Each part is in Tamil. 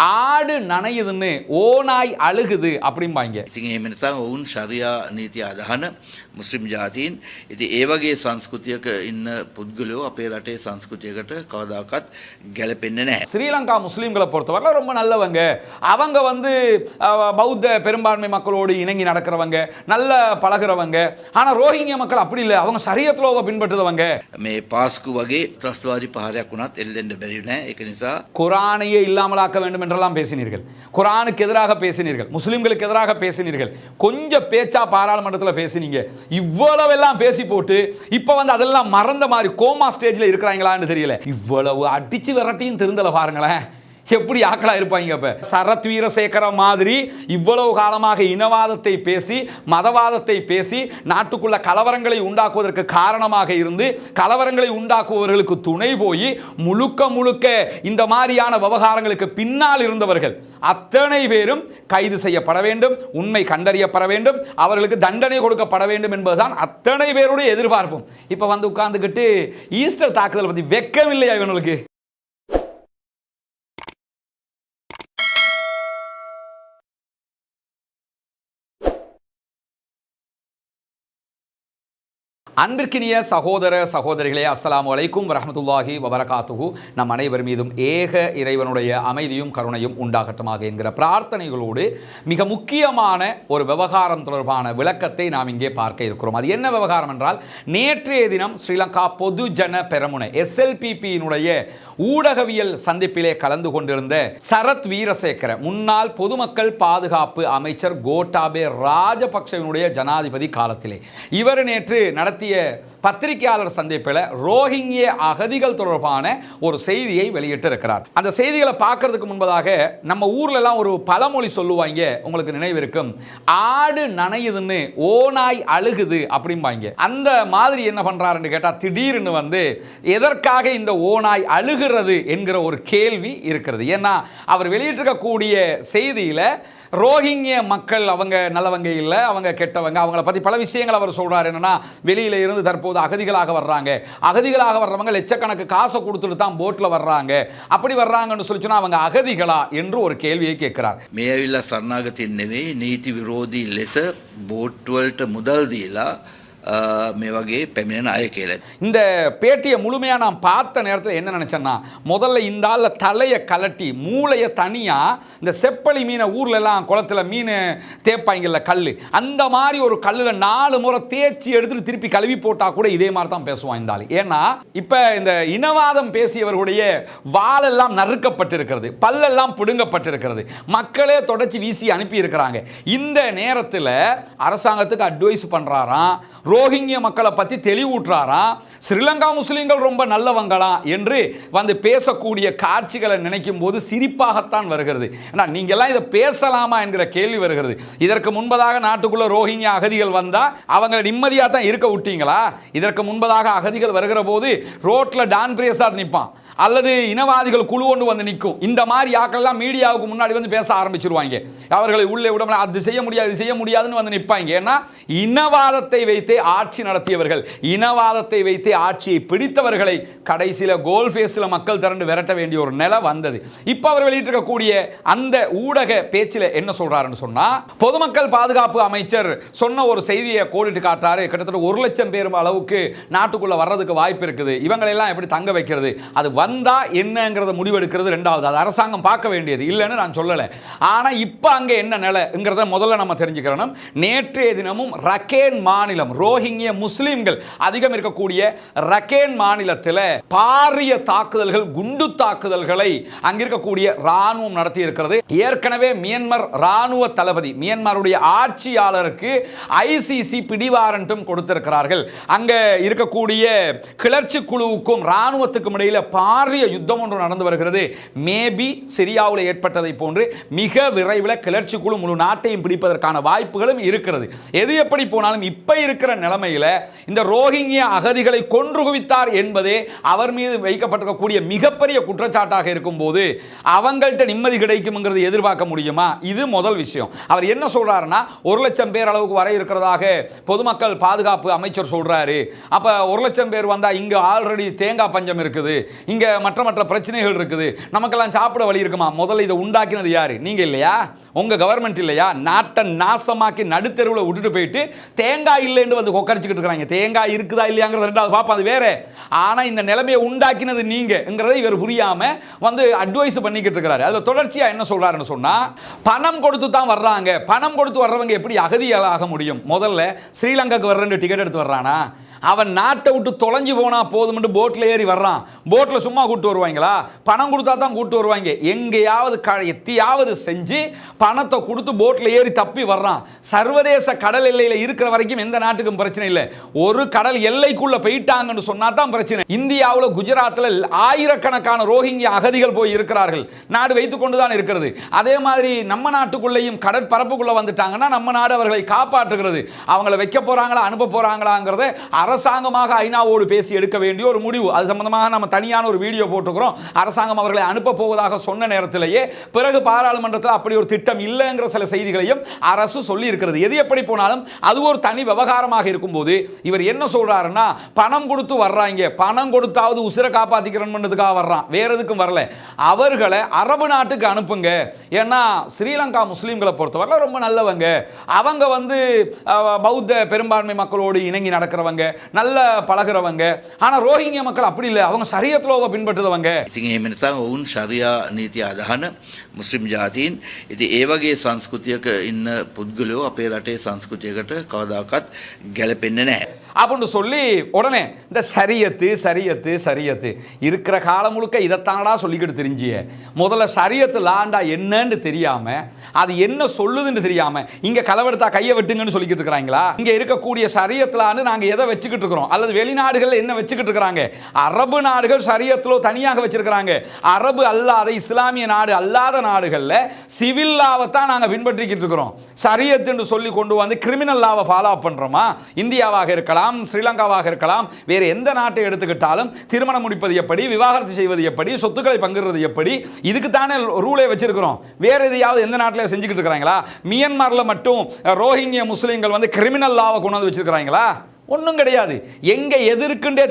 ஆடு நனையுதுன்னு ஓநாய் அழுகுது அப்படிம்பாங்க ඉතින් එහෙම නිසා ඔවුන් ශරියා නීති අදහන මුස්ලිම් ජාතීන් ඉති ඒ වගේ සංස්කෘතියක ඉන්න පුද්ගලයෝ අපේ රටේ සංස්කෘතියකට කවදාකත් ගැලපෙන්නේ නැහැ. ஸ்ரீலங்கா முஸ்லீம்களை பொறுத்தவரை ரொம்ப நல்லவங்க அவங்க வந்து அஹ், பௌத்த பெரும்பான்மை மக்களோடு இணங்கி நடக்கிறவங்க நல்ல பழகுறவங்க ஆனா ரோஹிங்கிய மக்கள் அப்படி இல்லை அவங்க சரியத்லோவை பின்பற்றுறவங்க මේ පාස්කු වගේ ත්‍රස්වාදී පහරයක් වුණත් එල්ලෙන්ඩ බැරි නෑ එක නිසා குரானையே இல்லாமலாக்க வேண்டும் என்றெல்லாம் பேசினீர்கள். குரானுக்கு எதிராக பேசினீர்கள். முஸ்லிம்களுக்கு எதிராக பேசினீர்கள். கொஞ்சம் பேச்சா பாராளுமன்றத்தில் பேசினீங்க. இவ்வளவெல்லாம் பேசி போட்டு இப்போ வந்து அதெல்லாம் மறந்த மாதிரி கோமா ஸ்டேஜில் இருக்கிறாங்களான்னு தெரியல. இவ்வளவு அடிச்சு விரட்டியும் திருந்தலை பாருங்களேன். எப்படி ஆக்களா இருப்பாங்க இப்ப சரத் வீரசேகர மாதிரி இவ்வளவு காலமாக இனவாதத்தை பேசி மதவாதத்தை பேசி நாட்டுக்குள்ள கலவரங்களை உண்டாக்குவதற்கு காரணமாக இருந்து கலவரங்களை உண்டாக்குபவர்களுக்கு துணை போய் முழுக்க முழுக்க இந்த மாதிரியான விவகாரங்களுக்கு பின்னால் இருந்தவர்கள் அத்தனை பேரும் கைது செய்யப்பட வேண்டும் உண்மை கண்டறியப்பட வேண்டும் அவர்களுக்கு தண்டனை கொடுக்கப்பட வேண்டும் என்பதுதான் அத்தனை பேருடைய எதிர்பார்ப்பும். இப்ப வந்து உட்கார்ந்துக்கிட்டு ஈஸ்டர் தாக்குதல் பத்தி வெக்கமில்லையா இவனுக்கு? அன்பிற்கினிய சகோதர சகோதரிகளே அஸ்லாம் வலைக்கும் வரமத்துல்லாஹி வபரகாத்துகு நம் அனைவர் மீதும் ஏக இறைவனுடைய அமைதியும் கருணையும் உண்டாகட்டுமாக என்கிற பிரார்த்தனைகளோடு மிக முக்கியமான ஒரு விவகாரம் தொடர்பான விளக்கத்தை நாம் இங்கே பார்க்க இருக்கிறோம். அது என்ன விவகாரம் என்றால் நேற்றைய தினம் ஸ்ரீலங்கா பொதுஜன பெரமுனை எஸ்எல்பிபியினுடைய ஊடகவியல் சந்திப்பிலே கலந்து கொண்டிருந்த சரத் வீரசேகர முன்னாள் பொதுமக்கள் பாதுகாப்பு அமைச்சர் கோட்டாபே ராஜபக்சவினுடைய ஜனாதிபதி காலத்திலே. இவர் நேற்று நடத்திய பத்திரிகையாளர் சந்திப்பில் ரோஹிங்கிய அகதிகள் தொடர்பான ஒரு செய்தியை வெளியிட்டிருக்கிறார். அந்த செய்திகளை பார்க்கறதுக்கு முன்பதாக நம்ம ஊர்லலாம் ஒரு பழமொழி சொல்லுவாங்க உங்களுக்கு நினைவிருக்கும் ஆடு நனையுதுன்னு ஓநாய் அழுகுது அப்படிம்பாங்க. அந்த மாதிரி என்ன பண்ணுறாருன்னு கேட்டால் திடீர்னு வந்து எதற்காக இந்த ஓநாய் அழுகிறது என்கிற ஒரு கேள்வி இருக்கிறது. ஏன்னா அவர் வெளியிட்டிருக்கக்கூடிய செய்தியில் ரோஹிங்கிய மக்கள் அவங்க நல்லவங்க இல்லை அவங்க கெட்டவங்க. அவங்கள பற்றி பல விஷயங்கள் அவர் சொல்கிறார் என்னென்னா வெளியில் இருந்து தற்போது அகதிகளாக வர்றாங்க. அகதிகளாக வர்றவங்க லட்சக்கணக்கு காசை கொடுத்துட்டு தான் போட்டில் வர்றாங்க. அப்படி வர்றாங்கன்னு சொல்லிச்சுன்னா அவங்க அகதிகளா என்று ஒரு கேள்வியை கேட்கிறார். மேவில்லா சரணாகத்தின் நீதி விரோதி லெச போட்வெல்ட் முதல் தீலா මේ වගේ පැමිණෙන අය කියලා. இந்த பேட்டியை முழுமையா நான் பார்த்த நேரத்தில் என்ன நினைச்சேன்னா முதல்ல இந்த ஆள்ல தலையை கலட்டி மூளையை தனியா இந்த செப்பளி மீனை ஊர்ல எல்லாம் குளத்துல மீன் தேய்ப்பாங்கல்ல கல் அந்த மாதிரி ஒரு கல்லுல நாலு முறை தேய்ச்சி எடுத்துட்டு திருப்பி கழுவி போட்டா கூட இதே மாதிரி தான் பேசுவான் இந்த ஆள் ஏன்னா இப்ப இந்த இனவாதம் பேசியவர்களுடைய வாலெல்லாம் நறுக்கப்பட்டிருக்கிறது பல்லெல்லாம் பிடுங்கப்பட்டிருக்கிறது மக்களே தொடச்சி வீசி அனுப்பி இருக்கிறாங்க இந்த நேரத்தில் அரசாங்கத்துக்கு அட்வைஸ் பண்றாராம் ரோஹிங்கிய மக்களை பற்றி தெளிவூட்டுறாராம் ஸ்ரீலங்கா முஸ்லீம்கள் ரொம்ப நல்லவங்களாம் என்று வந்து பேசக்கூடிய காட்சிகளை நினைக்கும் போது சிரிப்பாகத்தான் வருகிறது. ஏன்னா நீங்கள்லாம் இதை பேசலாமா என்கிற கேள்வி வருகிறது. இதற்கு முன்பதாக நாட்டுக்குள்ளே ரோஹிங்கிய அகதிகள் வந்தால் அவங்களை நிம்மதியாக தான் இருக்க விட்டீங்களா? இதற்கு முன்பதாக அகதிகள் வருகிற போது ரோட்டில் டான் பிரேசாத் நிற்பான் அல்லது இனவாதிகள் குழு ஒன்று வந்து நிற்கும். இந்த மாதிரி ஆக்கள்லாம் மீடியாவுக்கு முன்னாடி வந்து பேச ஆரம்பிச்சிருவாங்க. அவர்களை உள்ளே விட அது செய்ய முடியாது செய்ய முடியாதுன்னு வந்து நிற்பாங்க. ஏன்னா இனவாதத்தை வைத்தே ஆட்சி நடத்தியவர்கள் இனவாதத்தை வைத்தே ஆட்சியை பிடித்தவர்களை கடைசியில் கோல் ஃபேஸில் மக்கள் திரண்டு விரட்ட வேண்டிய ஒரு நிலை வந்தது. இப்போ அவர் வெளியிட்டிருக்கக்கூடிய அந்த ஊடக பேச்சில் என்ன சொல்கிறாருன்னு சொன்னால் பொதுமக்கள் பாதுகாப்பு அமைச்சர் சொன்ன ஒரு செய்தியை கோடிட்டு காட்டுறாரு. கிட்டத்தட்ட ஒரு லட்சம் பேர் அளவுக்கு நாட்டுக்குள்ளே வர்றதுக்கு வாய்ப்பு இருக்குது. இவங்களெல்லாம் எப்படி தங்க வைக்கிறது? அது வந்தால் என்னங்கிறத முடிவெடுக்கிறது ரெண்டாவது. அது அரசாங்கம் பார்க்க வேண்டியது. இல்லைன்னு நான் சொல்லலை. ஆனால் இப்போ அங்கே என்ன நிலைங்கிறத முதல்ல நம்ம தெரிஞ்சுக்கிறோம் நேற்றைய தினமும் ரக்கேன் மாநிலம் ரோஹிங்கிய முஸ்லீம்கள் அதிகம் இருக்கக்கூடிய ரக்கேன் மாநிலத்தில் பாரிய தாக்குதல்கள் குண்டு தாக்குதல்களை அங்கிருக்கக்கூடிய இராணுவம் நடத்தி இருக்கிறது ஏற்கனவே மியன்மர் இராணுவ தளபதி மியன்மாருடைய ஆட்சியாளருக்கு ஐசிசி பிடிவாரண்ட்டும் கொடுத்திருக்கிறார்கள். அங்கே இருக்கக்கூடிய கிளர்ச்சி குழுவுக்கும் இராணுவத்துக்கும் இடையில் பா பாரிய யுத்தம் ஒன்று நடந்து வருகிறது. மேபி சிரியாவில் ஏற்பட்டதை போன்று மிக விரைவில் கிளர்ச்சி குழு முழு நாட்டையும் பிடிப்பதற்கான வாய்ப்புகளும் இருக்கிறது. எது எப்படி போனாலும் இப்போ இருக்கிற நிலைமையில் இந்த ரோஹிங்கிய அகதிகளை கொன்று குவித்தார் என்பதே அவர் மீது வைக்கப்பட்டிருக்கக்கூடிய மிகப்பெரிய குற்றச்சாட்டாக இருக்கும்போது அவங்கள்ட்ட நிம்மதி கிடைக்கும்ங்கிறது எதிர்பார்க்க முடியுமா? இது முதல் விஷயம். அவர் என்ன சொல்கிறாருன்னா ஒரு லட்சம் பேர் அளவுக்கு வர இருக்கிறதாக பொதுமக்கள் பாதுகாப்பு அமைச்சர் சொல்கிறாரு அப்போ ஒரு லட்சம் பேர் வந்தால் இங்கே ஆல்ரெடி தேங்காய் பஞ்சம் இருக்குது. இங்கே இங்கே மற்ற மற்ற பிரச்சனைகள் இருக்குது. நமக்கெல்லாம் சாப்பிட வழி இருக்குமா? முதல்ல இதை உண்டாக்கினது யார்? நீங்கள் இல்லையா? உங்க கவர்மெண்ட் இல்லையா? நாட்டை நாசமாக்கி நடுத்தெருவில் விட்டுட்டு போயிட்டு தேங்காய் இல்லைன்னு வந்து கொக்கரிச்சிக்கிட்டு இருக்கிறாங்க. தேங்காய் இருக்குதா இல்லையாங்கிறது ரெண்டாவது பார்ப்போம் அது வேறு. ஆனால் இந்த நிலைமையை உண்டாக்கினது நீங்கள்ங்கிறத இவர் புரியாம வந்து அட்வைஸ் பண்ணிக்கிட்டு இருக்கிறாரு. அதில் தொடர்ச்சியா என்ன சொல்கிறாருன்னு சொன்னா பணம் கொடுத்து தான் வர்றாங்க. பணம் கொடுத்து வர்றவங்க எப்படி அகதியாளாக முடியும்? முதல்ல ஸ்ரீலங்காக்கு வர்றேன் டிக்கெட் எடுத்து வர்றானா? அவன் நாட்டை விட்டு தொலைஞ்சு போனா போதும்னு போட்டில் ஏறி வர்றான். போட்டில் சும்மா கூப்பிட்டு வருவாங்களா? பணம் கொடுத்தா தான் கூப்பிட்டு வருவாங்க. எங்கேயாவது க எத்தியாவது செஞ்சு பணத்தை கொடுத்து போட்டில் ஏறி தப்பி வர்றான். சர்வதேச கடல் எல்லையில் இருக்கிற வரைக்கும் எந்த நாட்டுக்கும் பிரச்சனை இல்லை. ஒரு கடல் எல்லைக்குள்ளே போயிட்டாங்கன்னு சொன்னா தான் பிரச்சனை. இந்தியாவில் குஜராத்தில் ஆயிரக்கணக்கான ரோஹிங்கிய அகதிகள் போய் இருக்கிறார்கள். நாடு வைத்துக் கொண்டு தான் இருக்கிறது. அதே மாதிரி நம்ம நாட்டுக்குள்ளேயும் கடற்பரப்புக்குள்ளே வந்துட்டாங்கன்னா நம்ம நாடு அவர்களை காப்பாற்றுகிறது. அவங்கள வைக்க போகிறாங்களா அனுப்ப போகிறாங்களாங்கிறத அரசாங்கமாக ஐநாவோடு பேசி எடுக்க வேண்டிய ஒரு முடிவு. அது சம்பந்தமாக நம்ம தனியான ஒரு வீடியோ போட்டிருக்கிறோம். அரசாங்கம் அவர்களை அனுப்ப போவதாக சொன்ன நேரத்திலேயே பிறகு பாராளுமன்றத்தில் அப்படி ஒரு திட்டம் இல்லைங்கிற சில செய்திகளையும் அரசு சொல்லி இருக்கிறது எது எப்படி போனாலும் அது ஒரு தனி விவகாரமாக இருக்கும்போது இவர் என்ன சொல்றாருன்னா பணம் கொடுத்து வர்றாங்க. பணம் கொடுத்தாவது உசிரை காப்பாத்திக்கிறோம்ன்றதுக்காக வர்றான். வேற எதுக்கும் வரல. அவர்களை அரபு நாட்டுக்கு அனுப்புங்க. ஏன்னா ஸ்ரீலங்கா முஸ்லீம்களை பொறுத்தவரை ரொம்ப நல்லவங்க. அவங்க வந்து பௌத்த பெரும்பான்மை மக்களோடு இணங்கி நடக்கிறவங்க. நல்ல பழகுறவங்க. ஆனால் ரோஹிங்கிய மக்கள் அப்படி இல்லை. அவங்க சரியத்லோவை பின்பற்றுறவங்க ඉතින් එහෙම නිසා ඔවුන් ශරියා නීති අදහන මුස්ලිම් ජාතීන් ඉති ඒ වගේ සංස්කෘතියක ඉන්න පුද්ගලයෝ අපේ රටේ සංස්කෘතියකට කවදාකත් ගැලපෙන්න නැහැ. அப்படின்னு சொல்லி உடனே இந்த சரியத்து சரியத்து சரியத்து. இருக்கிற காலம் முழுக்க இதைத்தானடா சொல்லிக்கிட்டு தெரிஞ்சிய. முதல்ல சரியத்து லாண்டா என்னன்னு தெரியாமல் அது என்ன சொல்லுதுன்னு தெரியாமல் இங்கே கலவெடுத்தா கையை வெட்டுங்கன்னு சொல்லிக்கிட்டு இருக்கிறாங்களா? இங்கே இருக்கக்கூடிய சரியத்துலான்னு நாங்கள் எதை வச்சுக்கிட்டு இருக்கிறோம்? அல்லது வெளிநாடுகளில் என்ன வச்சுக்கிட்டு இருக்கிறாங்க? அரபு நாடுகள் சரியத்திலோ தனியாக வச்சிருக்கிறாங்க. அரபு அல்லாத இஸ்லாமிய நாடு அல்லாத நாடுகளில் சிவில் லாவை தான் பின்பற்றிக்கிட்டு இருக்கிறோம். சரியத்துன்னு சொல்லி கொண்டு வந்து கிரிமினல் லாவை ஃபாலோ பண்ணுறோமா இந்தியாவாக இருக்கலாம் ஸ்ரீலங்காவாக இருக்கலாம் வேறு எந்த நாட்டை எடுத்துக்கிட்டாலும் திருமணம் முடிப்பது எப்படி விவாகரத்து செய்வது எப்படி சொத்துக்களை பங்குறது எப்படி இதுக்கு தானே ரூலே வச்சிருக்கிறோம். வேறு எதையாவது எந்த நாட்டில் செஞ்சுக்கிட்டு இருக்கிறாங்களா? மியன்மாரில் மட்டும் ரோஹிங்கிய முஸ்லீம்கள் வந்து கிரிமினல் லாவை கொண்டு வந்து வச்சிருக்கிறாங்களா? ஒன்றும் கிடையாது. எங்கே எது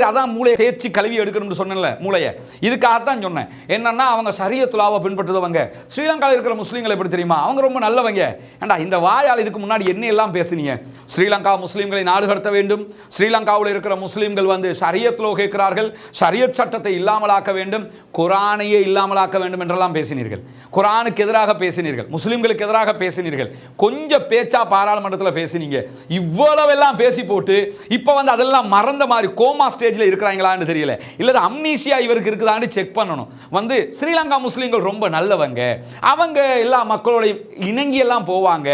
அதான் மூளையை தேய்ச்சி கழுவி எடுக்கணும்னு சொன்னேன்ல மூளையை. இதுக்காகத்தான் சொன்னேன். என்னன்னா அவங்க சரியத்துலாவை பின்பற்றுதவங்க. ஸ்ரீலங்காவில் இருக்கிற முஸ்லீம்களை எப்படி தெரியுமா? அவங்க ரொம்ப நல்லவங்க. ஏண்டா இந்த வாயால் இதுக்கு முன்னாடி என்ன எல்லாம் பேசுனீங்க? ஸ்ரீலங்கா முஸ்லீம்களை நாடு கடத்த வேண்டும். ஸ்ரீலங்காவில் இருக்கிற முஸ்லீம்கள் வந்து சரியத்துலோ கேட்கிறார்கள். சரியத் சட்டத்தை இல்லாமலாக்க வேண்டும். குரானையே இல்லாமலாக்க வேண்டும் என்றெல்லாம் பேசினீர்கள். குரானுக்கு எதிராக பேசினீர்கள். முஸ்லீம்களுக்கு எதிராக பேசினீர்கள். கொஞ்சம் பேச்சா பாராளுமன்றத்தில் பேசினீங்க. இவ்வளவெல்லாம் பேசி போட்டு இப்போ வந்து அதெல்லாம் மறந்த மாதிரி கோமா ஸ்டேஜில் இருக்கிறாங்களான்னு தெரியல. இல்லை அம்னீஷியா இவருக்கு இருக்குதான்னு செக் பண்ணணும். வந்து ஸ்ரீலங்கா முஸ்லீம்கள் ரொம்ப நல்லவங்க. அவங்க எல்லா மக்களோடையும் இணங்கி எல்லாம் போவாங்க.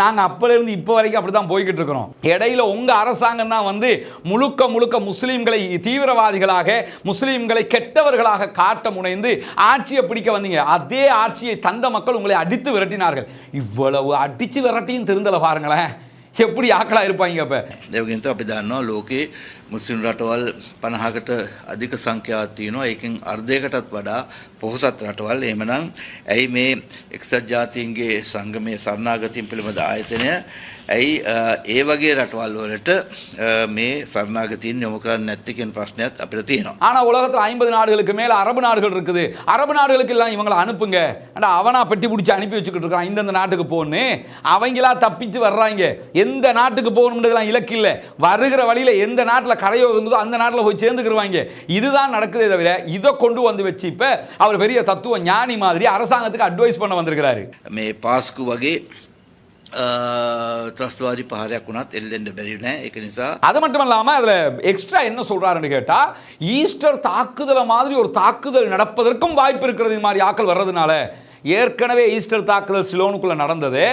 நாங்கள் அப்போலேருந்து இப்போ வரைக்கும் அப்படி தான் போய்கிட்டு இருக்கிறோம். இடையில உங்கள் அரசாங்கம் தான் வந்து முழுக்க முழுக்க முஸ்லீம்களை தீவிரவாதிகளாக முஸ்லீம்களை கெட்டவர்களாக காட்ட முனைந்து ஆட்சியை பிடிக்க வந்தீங்க. அதே ஆட்சியை தந்த மக்கள் உங்களை அடித்து விரட்டினார்கள். இவ்வளவு அடித்து விரட்டியும் திருந்தலை பாருங்களேன். எப்படி ஆக்களா இருப்பாங்க அப்போ දෙවගෙන්ත අපි දන්නවා ලෝකයේ මුස්ලිම් රටවල් පණහකට අධික සංඛ්‍යාවක් තියෙනවා ඒකෙන් අර්ධයකටත් වඩා පොහොසත් රටවල් එහෙමනම් ඇයි මේ එක්සත් ජාතීන්ගේ සංගමය සරණාගතීන් පිළිබඳ ආයතනය ඇයි අ, ඒ වගේ රටවල් වලට අ, මේ සරණාගතීන් යොමු කරන්නේ නැත්තේ කියන ප්‍රශ්නයත් අපිට තියෙනවා. ஆனா உலகத்துல ஐம்பது நாடுகளுக்கு மேல அரபு நாடுகள் இருக்குது அரபு நாடுகளுக்கு எல்லாம் இவங்களை அனுப்புங்க ஏன்டா அவனா பெட்டி பிடிச்சி அனுப்பி வச்சுக்கிட்டு இருக்கான் இந்தந்த நாட்டுக்கு போன்னு அவங்களா தப்பிச்சு வர்றாங்க எந்த நாட்டுக்கு போகணுன்றதுலாம் இலக்கு இல்லை வருகிற வழியில எந்த நாட்டுல கரையோ இருந்ததோ அந்த நாட்டுல போய் சேர்ந்துக்கிருவாங்க இதுதான் நடக்குதே தவிர இதை கொண்டு வந்து வச்சு இப்ப அவர் பெரிய தத்துவ ஞானி மாதிரி அரசாங்கத்துக்கு அட்வைஸ் பண்ண வந்திருக்கிறாரு මේ පාස්කු වගේ ත්‍රස්වාදී පහරයක් වුණත් එල්ලෙන්ඩ බැරි නෑ එක නිසා அது மட்டும் இல்லாம அதுல எக்ஸ்ட்ரா என்ன சொல்றாருன்னு கேட்டா ஈஸ்டர் தாக்குதலை மாதிரி ஒரு தாக்குதல் நடப்பதற்கும் வாய்ப்பு இருக்கிறது இது மாதிரி ஆட்கள் வர்றதுனால ஏற்கனவே ஈஸ்டர் தாக்குதல் சிலோனுக்குள்ள நடந்தது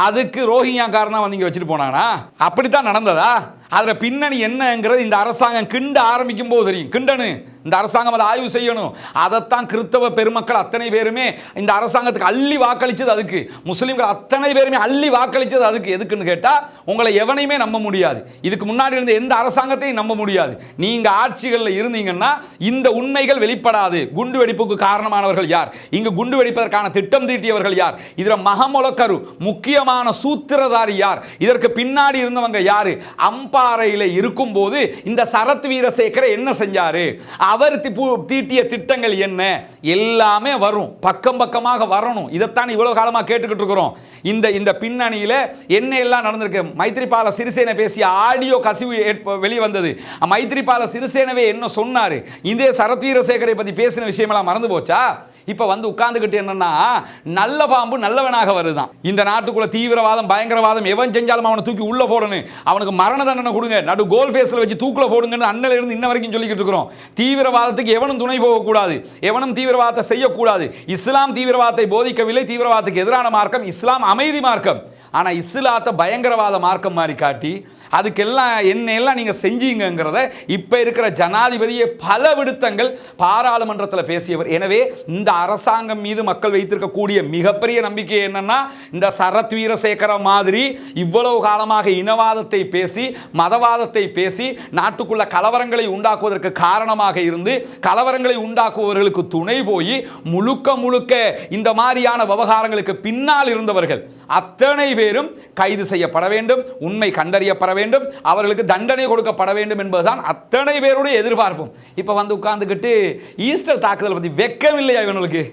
அதுக்கு ரோஹிங்யாக்காரனா வந்து இங்க வச்சுட்டு போனானா அப்படித்தான் நடந்ததா அதுல பின்னணி என்னங்கிறது இந்த அரசாங்கம் கிண்ட ஆரம்பிக்கும் போது தெரியும் கிண்டனு இந்த அரசாங்கம் அதை ஆய்வு செய்யணும். அதைத்தான் கிறிஸ்தவ பெருமக்கள் அத்தனை பேருமே இந்த அரசாங்கத்துக்கு அள்ளி வாக்களிச்சது அதுக்கு. முஸ்லீம்கள் அத்தனை பேருமே அள்ளி வாக்களிச்சது அதுக்கு. எதுக்குன்னு கேட்டா உங்களை எவனையுமே நம்ப முடியாது. இதுக்கு முன்னாடி இருந்த எந்த அரசாங்கத்தையும் நம்ப முடியாது. நீங்க ஆட்சிகளில் இருந்தீங்கன்னா இந்த உண்மைகள் வெளிப்படாது. குண்டு வெடிப்புக்கு காரணமானவர்கள் யார்? இங்கு குண்டு வெடிப்பதற்கான திட்டம் தீட்டியவர்கள் யார்? இதில் மகமுலக்கரு முக்கியமான சூத்திரதாரி யார்? இதற்கு பின்னாடி இருந்தவங்க யாரு? அம்பாறையில் இருக்கும்போது இந்த சரத் வீரசேகர என்ன செஞ்சாரு? அவர் தீட்டிய திட்டங்கள் என்ன? எல்லாமே வரும். பக்கம் பக்கமாக வரணும். இதைத்தான் இவ்வளவு காலமாக கேட்டுக்கிட்டு இருக்கிறோம். இந்த இந்த பின்னணியில் என்ன எல்லாம் நடந்திருக்கு? மைத்ரிபால சிறிசேன பேசிய ஆடியோ கசிவு ஏற்ப- வெளியே வந்தது. மைத்ரிபால சிறிசேனவே என்ன சொன்னார்? இதே சரத் வீரசேகரை பேசின விஷயமெல்லாம் மறந்து போச்சா? இப்போ வந்து உட்காந்துக்கிட்டு என்னன்னா நல்ல பாம்பு நல்லவனாக வருதான். இந்த நாட்டுக்குள்ள தீவிரவாதம் பயங்கரவாதம் எவன் செஞ்சாலும் அவனை தூக்கி உள்ள போடணும். அவனுக்கு மரண தண்டனை கொடுங்க. நடு கோல் ஃபேஸில் வச்சு தூக்குல போடுங்கன்னு அண்ணல இருந்து இன்ன வரைக்கும் சொல்லிக்கிட்டு இருக்கிறோம். தீவிரவாதத்துக்கு எவனும் துணை போகக்கூடாது. எவனும் தீவிரவாதத்தை செய்யக்கூடாது. இஸ்லாம் தீவிரவாதத்தை போதிக்கவில்லை. தீவிரவாதத்துக்கு எதிரான மார்க்கம் இஸ்லாம் அமைதி மார்க்கம். ஆனால் இஸ்லாத்தை பயங்கரவாத மார்க்கம் மாதிரி காட்டி அதுக்கெல்லாம் என்ன எல்லாம் நீங்க செஞ்சீங்கங்கிறத இப்போ இருக்கிற ஜனாதிபதியே பல விடுத்தங்கள் பாராளுமன்றத்தில் பேசியவர். எனவே இந்த அரசாங்கம் மீது மக்கள் வைத்திருக்கக்கூடிய மிகப்பெரிய நம்பிக்கை என்னன்னா இந்த சரத் வீரசேகர மாதிரி இவ்வளவு காலமாக இனவாதத்தை பேசி மதவாதத்தை பேசி நாட்டுக்குள்ள கலவரங்களை உண்டாக்குவதற்கு காரணமாக இருந்து கலவரங்களை உண்டாக்குபவர்களுக்கு துணை போய் முழுக்க முழுக்க இந்த மாதிரியான விவகாரங்களுக்கு பின்னால் இருந்தவர்கள் அத்தனை பேரும் கைது செய்யப்பட வேண்டும் உண்மை கண்டறியப்பட வேண்டும் அவர்களுக்கு தண்டனை கொடுக்கப்பட வேண்டும் என்பதுதான் அத்தனை பேருடைய எதிர்பார்ப்பும். இப்போ வந்து உட்கார்ந்துக்கிட்டு ஈஸ்டர் தாக்குதல் பற்றி வெக்கம் இல்லையா இவனுக்கு?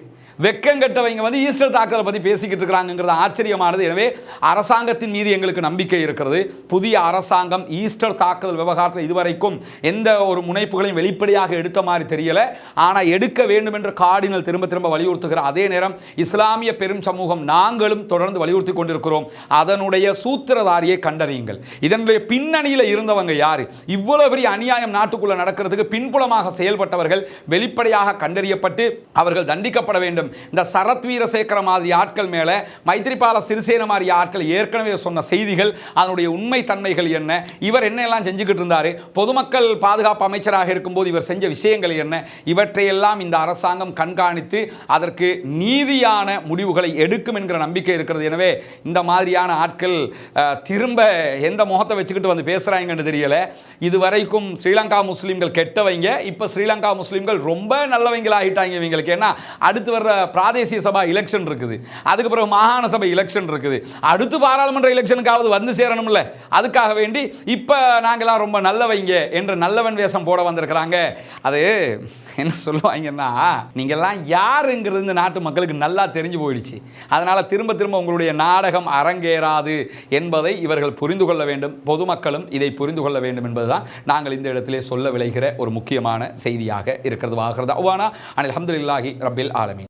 வெக்கம் கெட்டவங்க வந்து ஈஸ்டர் தாக்குதலை பற்றி பேசிக்கிட்டு இருக்கிறாங்கிறது ஆச்சரியமானது. எனவே அரசாங்கத்தின் மீது எங்களுக்கு நம்பிக்கை இருக்கிறது. புதிய அரசாங்கம் ஈஸ்டர் தாக்குதல் விவகாரத்தில் இதுவரைக்கும் எந்த ஒரு முனைப்புகளையும் வெளிப்படையாக எடுத்த மாதிரி தெரியல. ஆனால் எடுக்க வேண்டும் என்று கார்டினல் திரும்ப திரும்ப வலியுறுத்துகிற அதே நேரம் இஸ்லாமிய பெரும் சமூகம் நாங்களும் தொடர்ந்து வலியுறுத்தி கொண்டிருக்கிறோம். அதனுடைய சூத்திரதாரியை கண்டறியுங்கள். இதனுடைய பின்னணியில் இருந்தவங்க யார்? இவ்வளவு பெரிய அநியாயம் நாட்டுக்குள்ள நடக்கிறதுக்கு பின்புலமாக செயல்பட்டவர்கள் வெளிப்படையாக கண்டறியப்பட்டு அவர்கள் தண்டிக்கப்பட வேண்டும். இந்த சரத் வீரசேகர மாதிரி ஆட்கள் மேலே மைத்ரிபால சிறிசேன மாதிரி ஆட்கள் ஏற்கனவே சொன்ன செய்திகள் அதனுடைய உண்மை தன்மைகள் என்ன இவர் என்னெல்லாம் செஞ்சுக்கிட்டு இருந்தார் பொதுமக்கள் பாதுகாப்பு அமைச்சராக இருக்கும்போது இவர் செஞ்ச விஷயங்கள் என்ன இவற்றையெல்லாம் இந்த அரசாங்கம் கண்காணித்து அதற்கு நீதியான முடிவுகளை எடுக்கும் என்கிற நம்பிக்கை இருக்கிறது. எனவே இந்த மாதிரியான ஆட்கள் திரும்ப எந்த முகத்தை வச்சுக்கிட்டு வந்து பேசுறாங்கன்னு தெரியல. இதுவரைக்கும் ஸ்ரீலங்கா முஸ்லீம்கள் கெட்டவங்க இப்போ ஸ்ரீலங்கா முஸ்லீம்கள் ரொம்ப நல்லவங்களாகிட்டாங்க இவங்களுக்கு. ஏன்னா அடுத்து வர்ற பிராதேசிய சபா எலெக்ஷன் இருக்குது. அதுக்கு பிறகு மாகாண சபை எலெக்ஷன் இருக்குது. அடுத்து பாராளுமன்ற எலெக்ஷனுக்காவது வந்து சேரணும்ல. அதுக்காக வேண்டி இப்போ நாங்களாம் ரொம்ப நல்லவங்க என்ற நல்லவன் வேஷம் போட வந்திருக்கிறாங்க. அது என்ன சொல்லுவாங்கன்னா நீங்கள்லாம் யாருங்கிறது இந்த நாட்டு மக்களுக்கு நல்லா தெரிஞ்சு போயிடுச்சு. அதனால திரும்ப திரும்ப உங்களுடைய நாடகம் அரங்கேறாது என்பதை இவர்கள் புரிந்து கொள்ள வேண்டும். பொதுமக்களும் இதை புரிந்து கொள்ள வேண்டும் என்பதுதான் நாங்கள் இந்த இடத்திலே சொல்ல விளைகிற ஒரு முக்கியமான செய்தியாக இருக்கிறது. வாகிறது. அவ்வானா அனில் அஹமதுல்லாஹி ரபில் ஆலமி